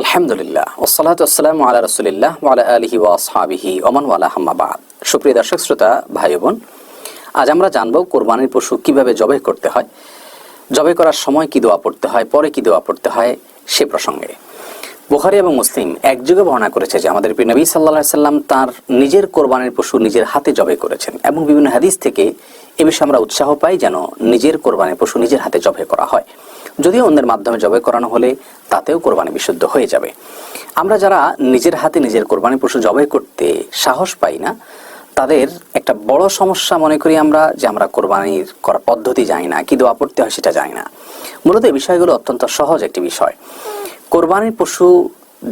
আলহামদুলিল্লাহ ওসালাত আসসালামু আলা রসুলিল্লাহ ওয়ালা আলহি ওয়া আসহাবিহি ওমান ওয়ালা হাম্মাবাদ সুপ্রিয় দর্শক, শ্রোতা, ভাই বোন, আজ আমরা জানব কোরবানির পশু কীভাবে জবাই করতে হয়, জবাই করার সময় কি দোয়া পড়তে হয়, পরে কি দোয়া পড়তে হয়, সে প্রসঙ্গে। বুখারি এবং মুসলিম একযোগে বর্ণনা করেছে যে আমাদের নবী সাল্লাহ সাল্লাম তার নিজের কোরবানির পশু নিজের হাতে জবাই করেছেন এবং বিভিন্ন হাদিস থেকে এ বিষয়ে আমরা উৎসাহ পাই যেন নিজের কোরবানির পশু নিজের হাতে জবাই করা হয়। যদিও অন্যের মাধ্যমে জবাই করানো হলে তাতেও কোরবানি বিশুদ্ধ হয়ে যাবে। আমরা যারা নিজের হাতে নিজের কোরবানি পশু জবাই করতে সাহস পাই না, তাদের একটা বড় সমস্যা মনে করি আমরা যে আমরা কোরবানির করার পদ্ধতি জানি না, কি দোয়া পড়তে হয় সেটা জানি না। মূলত এই বিষয়গুলো অত্যন্ত সহজ একটি বিষয়। কোরবানির পশু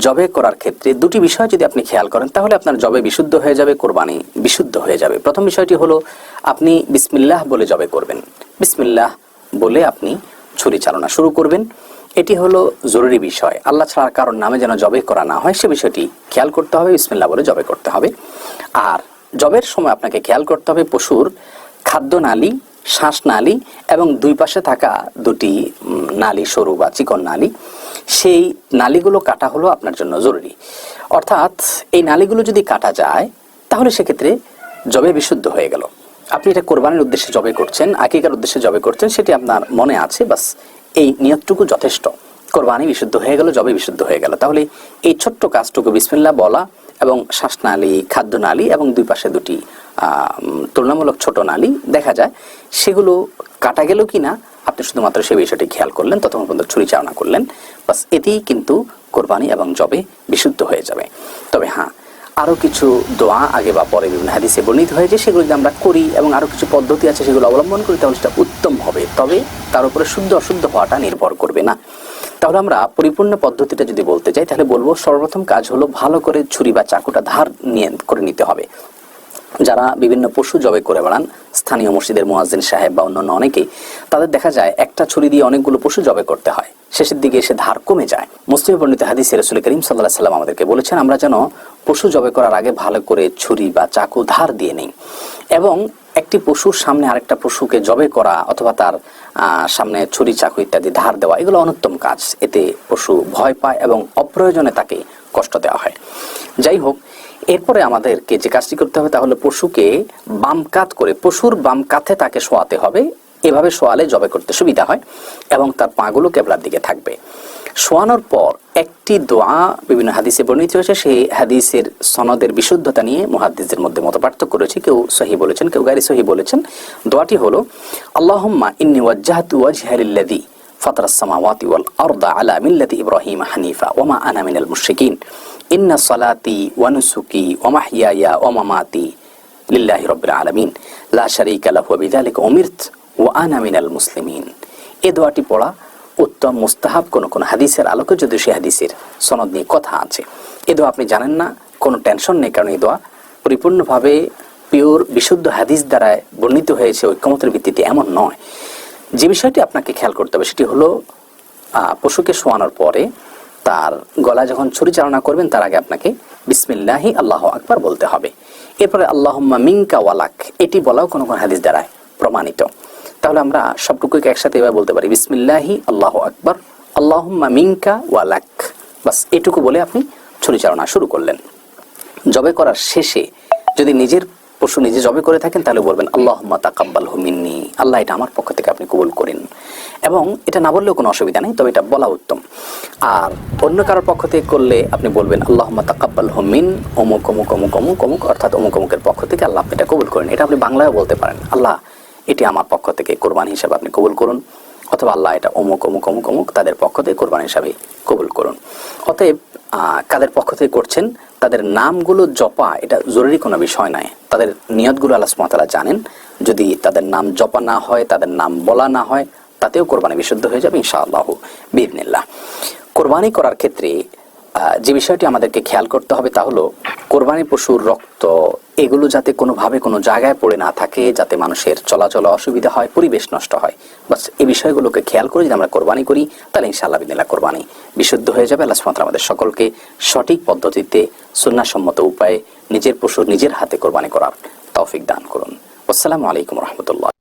জবে করার ক্ষেত্রে দুটি বিষয় যদি আপনি খেয়াল করেন, তাহলে আপনার জবে বিশুদ্ধ হয়ে যাবে, কোরবানি বিশুদ্ধ হয়ে যাবে। প্রথম বিষয়টি হলো, আপনি বিসমিল্লাহ বলে জবে করবেন। বিসমিল্লাহ বলে আপনি ছুরি চালনা শুরু করবেন। এটি হলো জরুরি বিষয়। আল্লাহ ছাড়ার কারোর নামে যেন জবে করা না হয়, সে বিষয়টি খেয়াল করতে হবে, বিসমিল্লাহ বলে জবে করতে হবে। আর জবের সময় আপনাকে খেয়াল করতে হবে পশুর খাদ্য নালী, শ্বাস নালী এবং দুই পাশে থাকা দুটি নালী, সরু বা চিকন নালী। সেই নালীগুলো কাটা হলো আপনার জন্য জরুরি। অর্থাৎ এই নালীগুলো যদি কাটা যায়, তাহলে সেক্ষেত্রে জবে বিশুদ্ধ হয়ে গেল। আপনি এটা কোরবানির উদ্দেশ্যে জবে করছেন, আকিকার উদ্দেশ্যে জবে করছেন, সেটি আপনার মনে আছে, বাস এই নিয়তটুকু যথেষ্ট। কোরবানি বিশুদ্ধ হয়ে গেল জবে বিশুদ্ধ হয়ে গেল। তাহলে এই ছোট্ট কাজটুকু বিসমিল্লা বলা এবং শ্বাসনালী খাদ্য নালী এবং দুই পাশে দুটি তুলনামূলক ছোট নালী দেখা যায়, সেগুলো কাটা গেল কি না আপনি শুধুমাত্র সেই বিষয়টি খেয়াল করলেন, ততক্ষণ পর্যন্ত ছুরি চালনা করলেন, বাস এতেই কিন্তু কোরবানি এবং জবে বিশুদ্ধ হয়ে যাবে। তবে হ্যাঁ আরও কিছু দোয়া আগে বা পরে বিভিন্ন হাদিসে বর্ণিত হয়েছে, সেগুলো যদি আমরা করি এবং আরও কিছু পদ্ধতি আছে সেগুলো অবলম্বন করি, তাহলে সেটা উত্তম হবে। তবে তার উপরে শুদ্ধ, অশুদ্ধ হওয়াটা নির্ভর করবে না। তাহলে আমরা পরিপূর্ণ পদ্ধতিটা যদি বলতে চাই, তাহলে বলব সর্বপ্রথম কাজ হলো ভালো করে ছুরি বা চাকুটা ধার নিয়ে, করে নিতে হবে। যারা বিভিন্ন পশু জবে করে বেড়ান, স্থানীয় মসজিদের মোয়াজ্জিন সাহেব বা অন্যান্য অনেকেই, তাদের দেখা যায় একটা ছুরি দিয়ে অনেকগুলো পশু জবে করতে হয়। শেষের দিকে এসে ধার কমে যায়। মুসলিম পণ্ডিত হাদিস রসুল করিম সাল্লাহ সাল্লাম আমাদেরকে বলেছেন, আমরা যেন পশু জবে করার আগে ভালো করে ছুরি বা চাকু ধার দিয়ে নেই এবং একটি পশুর সামনে আরেকটা পশুকে জবে করা অথবা তার সামনে ছুরি, চাকু ইত্যাদি ধার দেওয়া, এগুলো অনুত্তম কাজ। এতে পশু ভয় পায় এবং অপ্রয়োজনে তাকে কষ্ট দেওয়া হয়। যাই হোক এরপরে আমাদেরকে যে কাজটি করতে হবে তাহলে পশুকে বাম কাত করে, পশুর বাম কাঁধে তাকে শোয়াতে হবে। এভাবে শোয়ালে জবে করতে সুবিধা হয় এবং তার পাগুলো কেবলার দিকে থাকবে। শোয়ানোর পর একটি দোয়া বিভিন্ন হাদিসে বর্ণিত হয়েছে। সেই হাদিসের সনদের বিশুদ্ধতা নিয়ে মহাদিসদের মধ্যে মত পার্থক্য রয়েছে। কেউ সহি বলেছেন, কেউ গাড়ি সহি বলেছেন। দোয়াটি হলো, আল্লাহম্মা ইন্নি ওয়াজ্জাহাতু ওয়াজহালিল্লাদি ফাতরাস সামাওয়াতি ওয়াল আরদা আলা মিল্লাতি ইব্রাহিম হানিফা ওয়া মা আনা মিনাল মুশরিকিন। ইন্না সলাতি ওয়ানুসুকি ওমাহিয়া ওমামাতি লিল্লাহি রব্বিল আলামিন। লা শারীকা লাহু ওয়া বিযালিকা উমিরত ওয়া আনা মিনাল মুসলিমিন। এই দোয়াটি পড়া উত্তম, মুস্তাহাব কোন কোন হাদিসের আলোকে যদি সেই হাদিসের সনদ নিয়ে কথা আছে। এ দোয়া আপনি জানেন না, কোনো টেনশন নেই, কারণ এই দোয়া পরিপূর্ণভাবে পিওর, বিশুদ্ধ হাদিস দ্বারা বর্ণিত হয়েছে, ঐক্যমতের ভিত্তিতে এমন নয়। যে বিষয়টি আপনাকে খেয়াল করতে হবে, সেটি হলো পশুকে শোয়ানোর পরে তার গলায় যখন ছুরি চালনা করবেন, তার আগে আপনাকে বিসমিল্লাহি, আল্লাহ আকবার বলতে হবে। এরপরে আল্লাহম্মা মিঙ্কা ওয়ালাক এটি বলাও কোনো কোনো হাদিস দ্বারায় প্রমাণিত। তাহলে আমরা সবটুকুকে একসাথে এবার বলতে পারি? বিসমিল্লাহি, আল্লাহ আকবার, আল্লাহম্মা মিঙ্কা ওয়ালাক বাস, এটুকু বলে আপনি ছুরি চালনা শুরু করলেন। জবে করার শেষে যদি নিজের পশু নিজে জবে করে থাকেন, তাহলে বলবেন আল্লাহ তাকাব্বাল হুমিন্নি আল্লাহ এটা আমার পক্ষ থেকে আপনি কবুল করেন। এবং এটা না বললেও কোনো অসুবিধা নেই, তবে এটা বলা উত্তম। আর অন্য কারোর পক্ষ থেকে করলে আপনি বলবেন আল্লাহ তাকাব্বাল হুমিন অমুক অমুক অমুক অমুক অমুক, অর্থাৎ অমুক, অমুকের পক্ষ থেকে আল্লাহ আপনি এটা কবুল করেন। এটা আপনি বাংলায় বলতে পারেন, আল্লাহ, এটি আমার পক্ষ থেকে কোরবানি হিসাবে আপনি কবুল করুন। অথবা, আল্লাহ, এটা অমুক অমুক অমুক অমুক তাদের পক্ষ থেকে কোরবানি হিসাবে কবুল করুন। অতএব কাদের পক্ষ থেকে করছেন? তাদের নামগুলো জপা, এটা জরুরি কোনো বিষয় নয়। তাদের নিয়তগুলো আল্লাহ সুমতালা জানেন। যদি তাদের নাম জপা না হয়, তাদের নাম বলা না হয়, তাতেও কোরবানি বিশুদ্ধ হয়ে যাবে ইনশাআল্লাহ। বিদিনিল্লাহ কোরবানি করার ক্ষেত্রে যে বিষয়টি আমাদেরকে খেয়াল করতে হবে তা হলো কোরবানি পশুর রক্ত, এগুলো যাতে কোনোভাবে কোনো জায়গায় পড়ে না থাকে, যাতে মানুষের চলাচল অসুবিধা হয়, পরিবেশ নষ্ট হয়। বাস এই বিষয়গুলোকে খেয়াল করে যদি আমরা কোরবানি করি, তাহলে ইনশাআল্লাহ বিদিল্লা কোরবানি বিশুদ্ধ হয়ে যাবে। আল্লাহ সুবহানাহু আমাদের সকলকে সঠিক পদ্ধতিতে সুন্নাহসম্মত উপায়ে নিজের পশু নিজের হাতে কোরবানি করার তৌফিক দান করুন। আসসালামু আলাইকুম রহমতুল্লাহ।